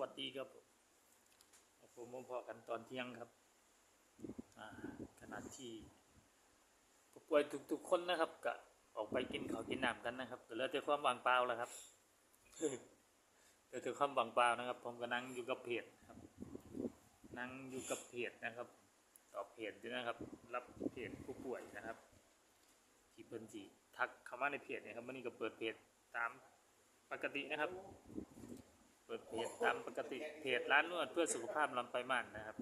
วัสดีครับผมผมพอกันตอนเที่ยงครับอ่าขณะที่ผู้ป่วยทุกๆคนนะครับก็ออกไปกินข้าวกินน้ำกันนะครับแต่เหลือแต่ความว่างเปล่าแล้วครับเหลือแต่ความว่างเปล่านะครับ ผมก็นั่งอยู่กับเพจครับ นั่งอยู่กับเพจนะครับตอบเพจด้วยนะครับ รับเพจผู้ป่วยนะครับ ที่เพิ่นจีทักเข้ามาในเพจเนี่ยครับวันนี้ก็เปิดเพจตามปกตินะครับ เปิดเพจตามปกติเพจร้านนวดเพื่อสุขภาพลำไปลายม่านนะครับ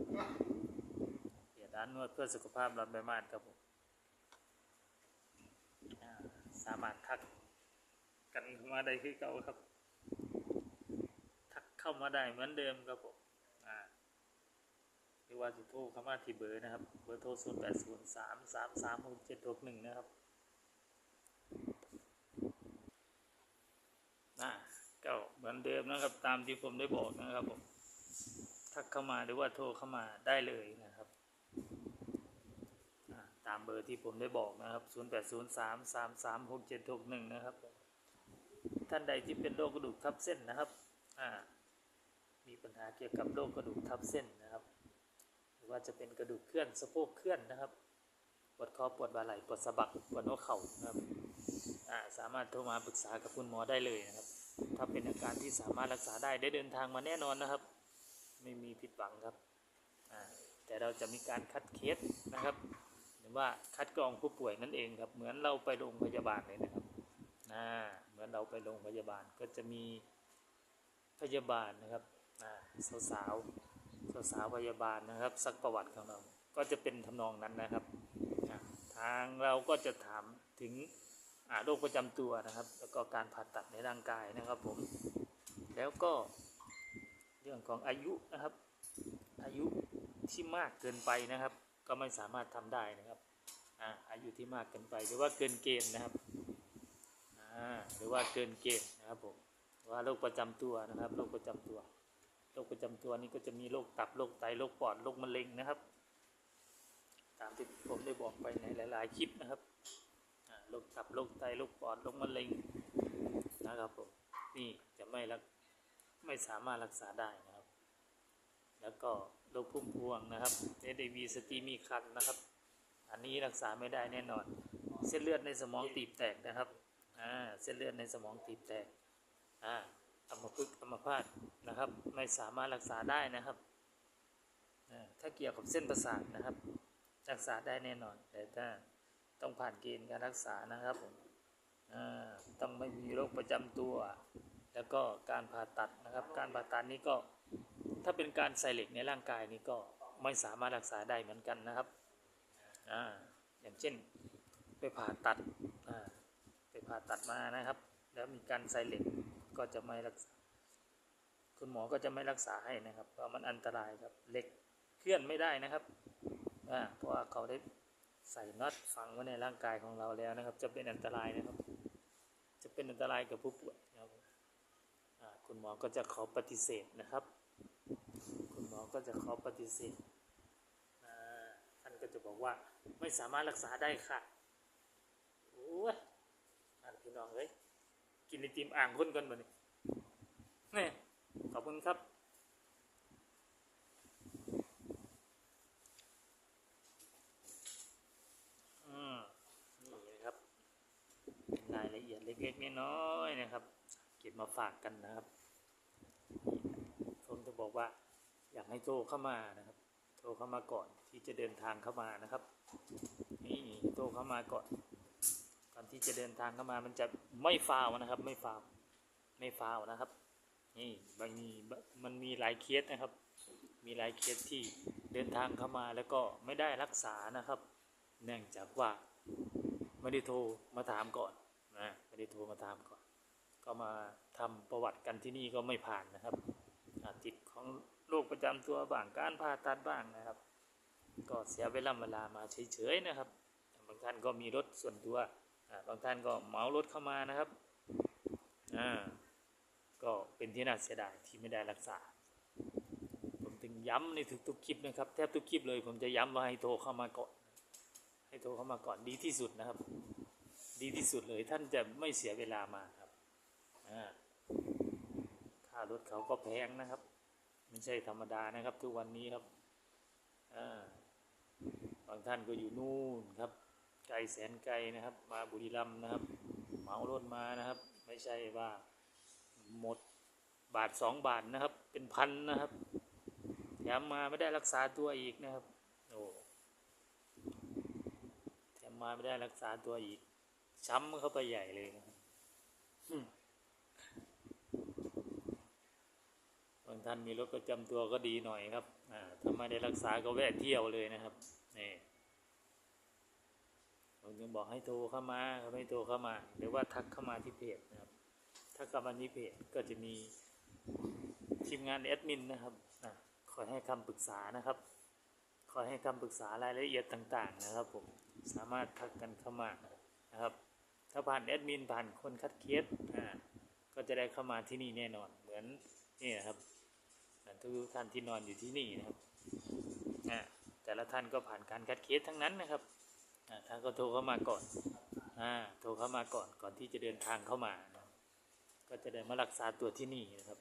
เพจร้านนวดเพื่อสุขภาพลำไปลายม่านครับผมสามารถทักกันเข้ามาได้คือเก่าครับ ทักเข้ามาได้เหมือนเดิมครับผมอ่าหรือว่าจะโทรเข้ามาที่เบอร์นะครับ เบอร์โทร 0 8 0 3 3 3 6 7 6 1 นะครับอ่า ก็ เหมือนเดิมนะครับ ตามที่ผมได้บอกนะครับผมทักเข้ามาหรือว่าโทรเข้ามาได้เลยนะครับ ตามเบอร์ที่ผมได้บอกนะครับ 0 8 0 3 3 3 6 7 6 1 นะครับ ท่านใดที่เป็นโรคกระดูกทับเส้นนะครับมีปัญหาเกี่ยวกับโรคกระดูกทับเส้นนะครับ หรือว่าจะเป็นกระดูกเคลื่อนสะโพกเคลื่อนนะครับ ปวดคอปวดบ่าไหล่ปวดสะบักปวดหัวเข่านะครับสามารถโทรมาปรึกษากับคุณหมอได้เลยนะครับ ถ้าเป็นอาการที่สามารถรักษาได้ได้เดินทางมาแน่นอนนะครับ ไม่มีผิดหวังครับแต่เราจะมีการคัดเคสนะครับ หรือว่าคัดกรองผู้ป่วยนั่นเองครับ เหมือนเราไปโรงพยาบาลเลยนะครับเหมือนเราไปโรงพยาบาลก็จะมีพยาบาลนะครับอ่าสาวสาวพยาบาลนะครับซักประวัติของเรา ก็จะเป็นทำนองนั้นนะครับ ทางเราก็จะถามถึง โรคประจำตัวนะครับ แล้วก็การผ่าตัดในร่างกายนะครับผม แล้วก็เรื่องของอายุนะครับ อายุที่มากเกินไปนะครับ ก็ไม่สามารถทำได้นะครับอ่าอายุที่มากเกินไปหรือว่าเกินเกณฑ์นะครับอ่าหรือว่าเกินเกณฑ์นะครับผมว่าโรคประจำตัวนะครับโรคประจำตัวโรคประจำตัวนี้ก็จะมีโรคตับโรคไตโรคปอดโรคมะเร็งนะครับ ตามที่ผมได้บอกไปในหลาย ๆ คลิปนะครับ โรคตับโรคไตโรคปอดโรคมะเร็งนะครับผมนี่จะไม่รักไม่สามารถรักษาได้นะครับ แล้วก็โรคพุ่มพวงนะครับเอดวีสตีมีคันนะครับ อันนี้รักษาไม่ได้แน่นอน เส้นเลือดในสมองตีบแตกนะครับอ่าเส้นเลือดในสมองตีบแตกอ่าอัมพฤกษ์อัมพาตนะครับ ไม่สามารถรักษาได้นะครับถ้าเกี่ยวกับเส้นประสาทนะครับ รักษาได้แน่นอนแต่ถ้า ต้องผ่านเกณฑ์การรักษานะครับผมต้องไม่มีโรคประจำตัว แล้วก็การผ่าตัดนะครับ การผ่าตัดนี้ก็ถ้าเป็นการใส่เหล็กในร่างกายนี้ก็ไม่สามารถรักษาได้เหมือนกันนะครับออย่างเช่นไปผ่าตัดไปผ่าตัดมานะครับ แล้วมีการใส่เหล็กก็จะไม่รักษา คุณหมอก็จะไม่รักษาให้นะครับ เพราะมันอันตรายครับเหล็กเคลื่อนไม่ได้นะครับเพราะว่าเขาได้ ใส่น็อตฝังไว้ในร่างกายของเราแล้วนะครับ จะเป็นอันตรายนะครับ จะเป็นอันตรายกับผู้ป่วยนะครับคุณหมอก็จะขอปฏิเสธนะครับ คุณหมอก็จะขอปฏิเสธท่านก็จะบอกว่าไม่สามารถรักษาได้ค่ะโอ้ยอ่านพี่น้องเลยกินไอติมอ่างคนกันบ่นี่นี่ขอบคุณครับ อืมนี่นะครับเป็นรายละเอียดเล็กๆ นะครับ เก็บมาฝากกันนะครับผมจะบอกว่าอยากให้โทรเข้ามานะครับ โทรเข้ามาก่อนที่จะเดินทางเข้ามานะครับ นี่โทรเข้ามาก่อนก่อนที่จะเดินทางเข้ามามันจะไม่ฟาวนะครับ ไม่ฟาวไม่ฟาวนะครับ นี่มันมีมันมีหลายเคสนะครับ มีหลายเคสที่เดินทางเข้ามาแล้วก็ไม่ได้รักษานะครับ เนื่องจากว่าไม่ได้โทรมาถามก่อนนะไม่ได้โทรมาถามก่อน ก็มาทำประวัติกันที่นี่ก็ไม่ผ่านนะครับอ่าติดของโรคประจำตัวบ้างการผ่าตัดบ้างนะครับ ก็เสียเวลาเวลามาเฉยๆนะครับ บางท่านก็มีรถส่วนตัวบางท่านก็เหมารถเข้ามานะครับอ่าก็เป็นที่น่าเสียดายที่ไม่ได้รักษา ผมถึงย้ำในทุกๆคลิปนะครับแทบทุกคลิปเลย ผมจะย้ำว่าให้โทรเข้ามาก่อนให้โทรเข้ามาก่อนดีที่สุดนะครับ ดีที่สุดเลยท่านจะไม่เสียเวลามา ค่ารถเขาก็แพงนะครับ ไม่ใช่ธรรมดานะครับ ทุกวันนี้ครับบางท่านก็อยู่นู่นครับ ไกลแสนไกลนะครับ มาบุรีรัมย์นะครับเหมารถมานะครับ ไม่ใช่ว่าหมดบาทสองบาทนะครับ เป็นพันนะครับแถมมาไม่ได้รักษาตัวอีกนะครับโอ้แถมมาไม่ได้รักษาตัวอีกช้ำเข้าไปใหญ่เลยนะครับอืมบางท่านมีรถประจำตัวก็ดีหน่อยครับอ่าถ้าไม่ได้รักษาก็แวะเที่ยวเลยนะครับนี่ผมยังบอกให้โทรเข้ามาเขาไม่โทรเข้ามา หรือว่าทักเข้ามาที่เพจนะครับทักเข้ามาที่เพจก็จะมีทีมงานแอดมินนะครับนะคอยให้คำปรึกษานะครับคอยให้คำปรึกษารายละเอียดต่าง ๆ นะครับ ผมสามารถทักกันเข้ามานะครับ ถ้าผ่านแอดมินผ่านคนคัดเคสก็จะได้เข้ามาที่นี่แน่นอนเหมือนนี่นะครับ เหมือนทุกท่านที่นอนอยู่ที่นี่นะครับแต่ละท่านก็ผ่านการคัดเคสทั้งนั้นนะครับท่านก็โทรเข้ามาก่อนอโทรเข้ามาก่อนก่อนที่จะเดินทางเข้ามานะก็จะได้มารักษาตัวที่นี่นะครับ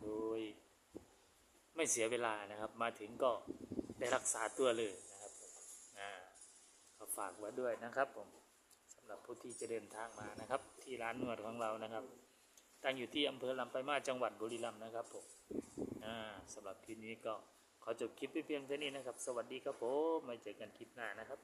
โดยไม่เสียเวลานะครับ มาถึงก็ได้รักษาตัวเลยนะครับผมอ่าก็ฝากไว้ด้วยนะครับผมสำหรับผู้ที่จะเดินทางมานะครับ ที่ร้านนวดของเรานะครับ ตั้งอยู่ที่อำเภอลำปลายมาจังหวัดบุรีรัมย์นะครับผมสำหรับคลิปนี้ก็ขอจบคลิปไปเพียงเท่านี้นะครับ สวัสดีครับผมมาเจอกันคลิปหน้านะครับ